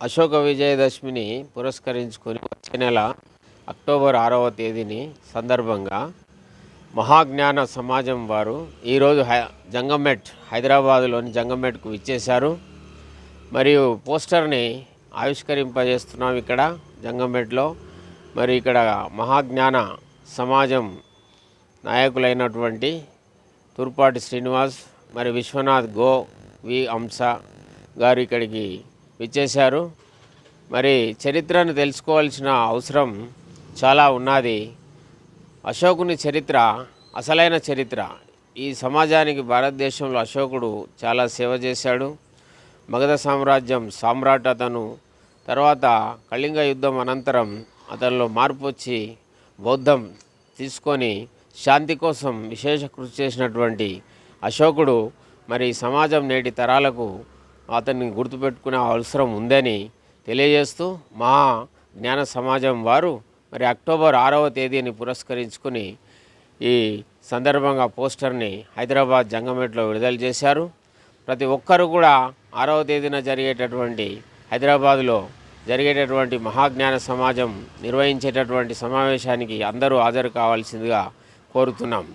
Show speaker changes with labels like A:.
A: అశోక విజయదశమిని పురస్కరించుకొని వచ్చే నెల అక్టోబర్ ఆరవ తేదీని సందర్భంగా మహాజ్ఞాన సమాజం వారు ఈరోజు హై జంగమెట్ హైదరాబాదులోని జంగమెట్కు ఇచ్చేశారు మరియు పోస్టర్ని ఆవిష్కరింపజేస్తున్నాం ఇక్కడ జంగమెట్లో. మరి ఇక్కడ మహాజ్ఞాన సమాజం నాయకులైనటువంటి తూర్పాటి శ్రీనివాస్ మరి విశ్వనాథ్ గో వి అంశ గారు ఇక్కడికి విచ్చేశారు. మరి చరిత్రను తెలుసుకోవాల్సిన అవసరం చాలా ఉన్నది. అశోకుని చరిత్ర అసలైన చరిత్ర. ఈ సమాజానికి భారతదేశంలో అశోకుడు చాలా సేవ చేశాడు. మగధ సామ్రాజ్యం సామ్రాట్ అతను. తర్వాత కళింగ యుద్ధం అనంతరం అతనిలో మార్పు వచ్చి బౌద్ధం తీసుకొని శాంతి కోసం విశేష కృషి చేసినటువంటి అశోకుడు మరి సమాజం నేటి తరాలకు అతన్ని గుర్తుపెట్టుకునే అవసరం ఉందని తెలియజేస్తూ మహా జ్ఞాన సమాజం వారు మరి అక్టోబర్ ఆరవ తేదీని పురస్కరించుకుని ఈ సందర్భంగా పోస్టర్ని హైదరాబాద్ జంగమేట్లో విడుదల చేశారు. ప్రతి ఒక్కరు కూడా ఆరవ తేదీన జరిగేటటువంటి హైదరాబాదులో జరిగేటటువంటి మహాజ్ఞాన సమాజం నిర్వహించేటటువంటి సమావేశానికి అందరూ హాజరు కావాల్సిందిగా కోరుతున్నాం.